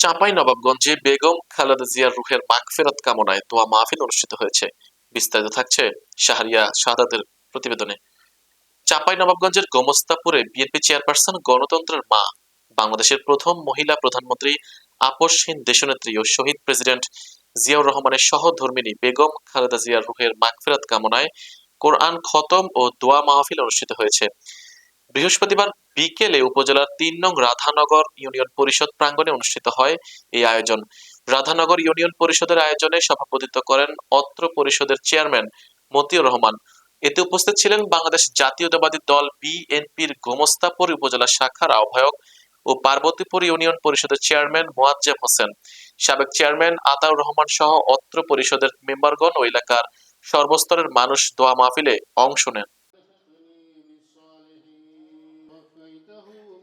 চাঁপাই নবাবগঞ্জে বেগম খালেদা জিয়ার রুহের মাগফেরত কামনায় দোয়া মাহফিল অনুষ্ঠিত হয়েছে। বিস্তারিত থাকছে শাহরিয়া শাহাদাতের প্রতিবেদনে। চাঁপাই নবাবগঞ্জের গোমস্তাপুরে বিএনপি চেয়ারপারসন, গণতন্ত্রের মা, বাংলাদেশের প্রথম মহিলা প্রধানমন্ত্রী আপসহীন দেশনেত্রী ও শহীদ প্রেসিডেন্ট জিয়াউর রহমানের সহধর্মিনী বেগম খালেদা জিয়ার রুহের মাগফেরত কামনায় কোরআন খতম ও দোয়া মাহফিল অনুষ্ঠিত হয়েছে। বৃহস্পতিবার বিকেলে উপজেলার তিন নং রাধানগর ইউনিয়ন পরিষদ প্রাঙ্গণে অনুষ্ঠিত হয় এই আয়োজন। রাধানগর ইউনিয়ন পরিষদের আয়োজনে সভাপতিত্ব করেন অত্র পরিষদের চেয়ারম্যান মতিউর রহমান। এতে উপস্থিত ছিলেন বাংলাদেশ জাতীয়তাবাদী দল বিএনপির গোমস্তাপুর উপজেলা শাখার আহ্বায়ক ও পার্বতীপুর ইউনিয়ন পরিষদের চেয়ারম্যান মোয়াজ্জেম হোসেন। সাবেক চেয়ারম্যান আতাউর রহমান সহ অত্র পরিষদের মেম্বারগণ ও এলাকার সর্বস্তরের মানুষ দোয়া মাহফিলে অংশ নেন। أنته